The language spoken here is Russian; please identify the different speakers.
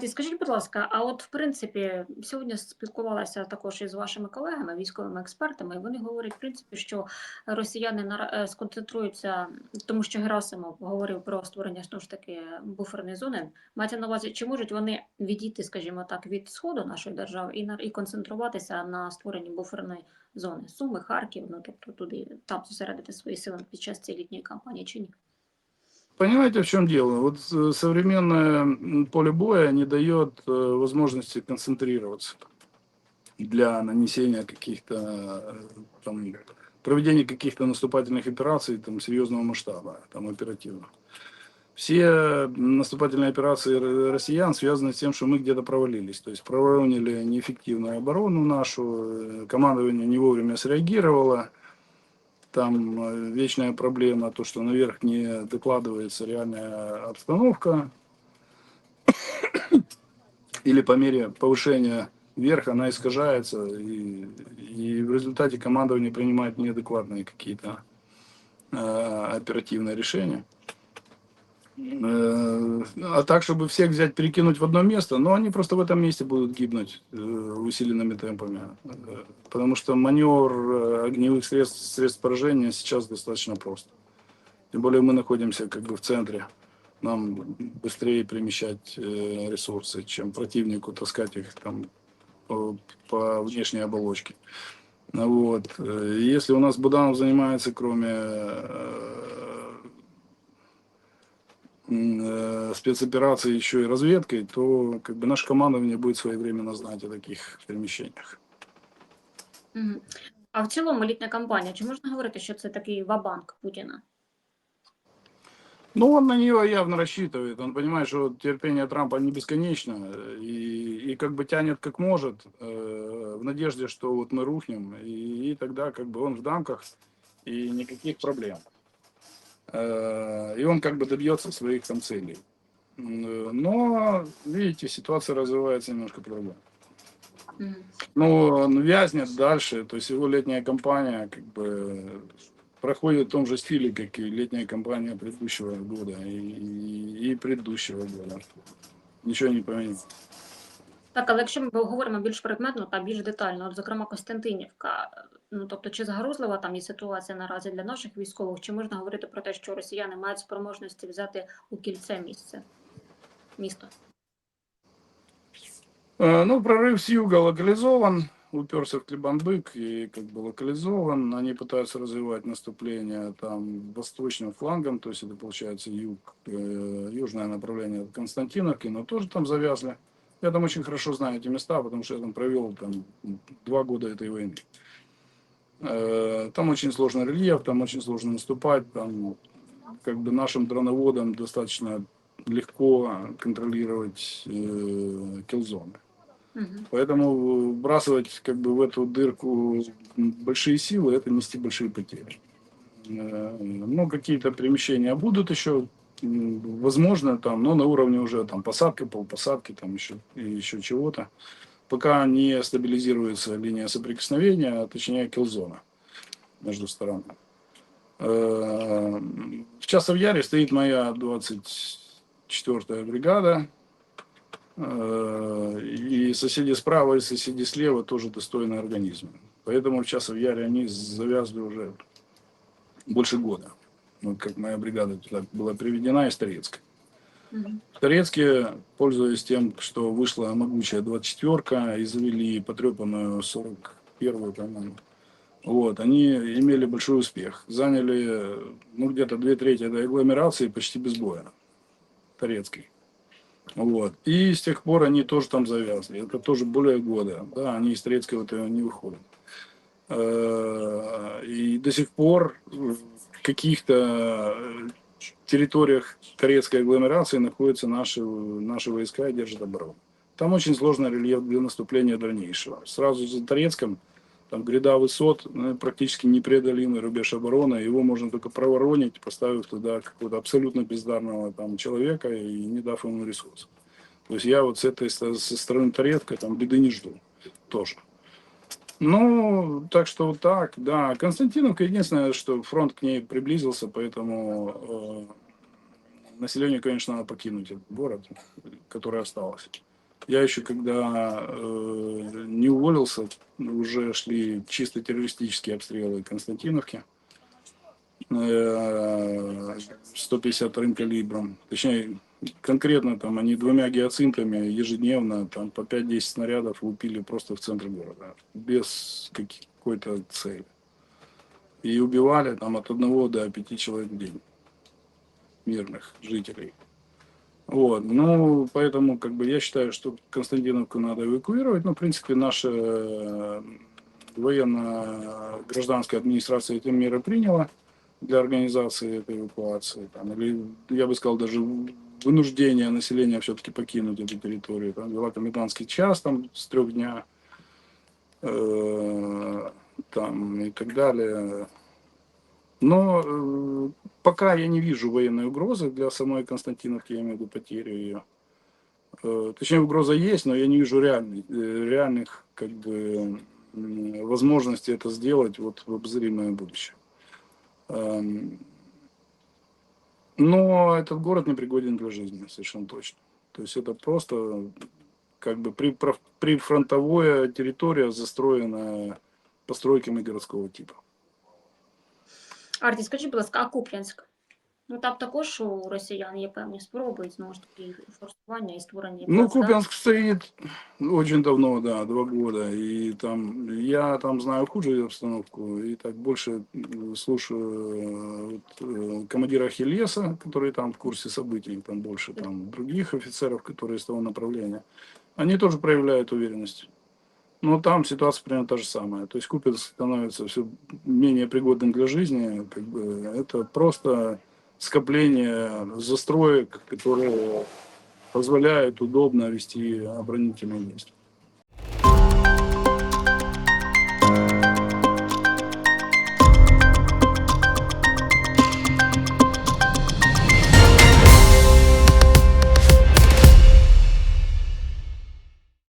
Speaker 1: Геннадій, скажіть, будь ласка, а от в принципі сьогодні спілкувалася також із вашими колегами, військовими експертами, вони говорять, в принципі, що росіяни е, сконцентруються, тому що Герасимов говорив про створення ж таки буферної зони. Мається на увазі, чи можуть вони відійти, скажімо так, від сходу нашої держави і на і концентруватися на створенні буферної зони Суми, Харків, ну тобто туди там зосередити свої сили під час цієї літньої кампанії чи ні?
Speaker 2: Понимаете, в чем дело? Вот э, современное поле боя не дает э, возможности концентрироваться для нанесения каких-то, э, там, проведения каких-то наступательных операций там, серьезного масштаба, там, оперативно. Все наступательные операции россиян связаны с тем, что мы где-то провалились. То есть проворонили неэффективную оборону нашу, командование не вовремя среагировало, там э, вечная проблема, то, что наверх не докладывается реальная обстановка. Или по мере повышения вверх она искажается, и, и в результате командование принимает неадекватные какие-то э, оперативные решения. Э, а так, чтобы всех взять, перекинуть в одно место, но они просто в этом месте будут гибнуть э, усиленными темпами. Потому что маневр э, огневых средств, средств поражения сейчас достаточно прост. Тем более мы находимся как бы в центре. Нам быстрее перемещать ресурсы, чем противнику таскать их там по, внешней оболочке. Вот. Если у нас Буданов занимается, кроме спецопераций еще и разведкой, то как бы наше командование будет своевременно знать о таких перемещениях.
Speaker 1: Мгм. А в цілому літня кампанія, чи можна говорити, що це такий вабанк Путіна?
Speaker 2: Ну, он на нее явно рассчитывает. Он понимает, что терпение Трампа не бесконечно. И, и как бы тянет как может, э, в надежде, что вот мы рухнем. И, и тогда как бы он в дамках и никаких проблем. Э, и он как бы добьется своих там целей. Э, Но, видите, ситуация развивается немножко по-другому. Ну, он вязнет дальше, то есть его летняя кампания как бы проходит в том же стиле, как и летняя кампания предыдущего года и, и, и предыдущего года. Ничего не поменялось.
Speaker 1: Так, але якщо ми говоримо більш предметно та більш детально, от зокрема Костянтинівка, ну тобто чи загрозлива там є ситуація наразі для наших військових, чи можна говорити про те, що росіяни мають спроможності взяти у кільце місце місто?
Speaker 2: Э, Ну, прорыв с юга локализован, уперся в Клебанбык и как бы локализован. Они пытаются развивать наступление там восточным флангом, то есть это получается юг, э, южное направление от Константиновки, но тоже там завязли. Я там очень хорошо знаю эти места, потому что я там провел там два года этой войны. Э, Там очень сложный рельеф, там очень сложно наступать, там как бы нашим дроноводам достаточно легко контролировать э, киллзоны.
Speaker 1: Мгм.
Speaker 2: Поэтому вбрасывать как бы в эту дырку большие силы, это нести большие потери. Э, Ну, какие-то перемещения будут еще, возможно, там, но на уровне уже там посадки, полпосадки, там еще, и еще чего-то. Пока не стабилизируется линия соприкосновения, а точнее килзона между сторонами. Э, В Яре стоит моя 24-я бригада, Э, И соседи справа и соседи слева тоже достойные организмы. Поэтому в Часов Яре они завязли уже больше года. Вот как моя бригада туда была приведена из Торецка. В Торецке, пользуясь тем, что вышла могучая 24-ка и завели потрепанную 41-ю, по-моему, вот, они имели большой успех. Заняли ну, где-то две трети этой агломерации почти без боя. Торецкой. Вот. И с тех пор они тоже там завязли. Это тоже более года. Да, они из Торецкого вот не выходят. Э, И до сих пор каких-то э, территориях Торецкой агломерации находятся наши, наши войска и держат оборону. Там очень сложный рельеф для наступления дальнейшего. Сразу за Торецком там гряда высот, ну, практически непреодолимый рубеж обороны. Его можно только проворонить, поставив туда какого-то абсолютно бездарного там человека и не дав ему ресурсов. То есть я вот с этой со стороны Торецка там беды не жду тоже. Ну, так что вот так, да. Константиновка единственное, что фронт к ней приблизился, поэтому э, населению, конечно, надо покинуть этот город, который остался. Я еще когда э, не уволился, уже шли чисто террористические обстрелы Константиновки. Э, 152 калибром. Точнее, конкретно там они двумя гиацинтами ежедневно там по 5-10 снарядов лупили просто в центр города. Без какой-то цели. И убивали там от одного до пяти человек в день. Мирных жителей. Вот, ну, поэтому, как бы, я считаю, что Константиновку надо эвакуировать. Ну, в принципе, наша э, военно-гражданская администрация эти меры приняла для организации этой эвакуации. Там, или, я бы сказал, даже вынуждение населения все-таки покинуть эту территорию. Там вела комендантский час там, с трех дня э, там, и так далее. Но э, пока я не вижу военной угрозы для самой Константиновки, я имею в виду потерю ее. Э, точнее, угроза есть, но я не вижу реальных, э, реальных как бы, возможностей это сделать вот, в обозримое будущее. Но этот город не пригоден для жизни, совершенно точно. То есть это просто как бы при, прифронтовая территория, застроенная постройками городского типа.
Speaker 1: Арті, скажіть, будь ласка, а Куп'янськ? Ну там також у росіян є певні спроби, і, знову ж таки, форсування і створення.
Speaker 2: Ну,
Speaker 1: плацдарму.
Speaker 2: Купянск стоит очень давно, да, два года. И там, я там знаю хуже обстановку. И так больше м, слушаю э, вот, э, командира Хелеса, который там в курсе событий, там больше там других офицеров, которые с того направления. Они тоже проявляют уверенность. Но там ситуация примерно та же самая. То есть Купинск становится все менее пригодным для жизни. Как бы это просто скопление застроек, которые позволяют удобно вести оборонительные действия.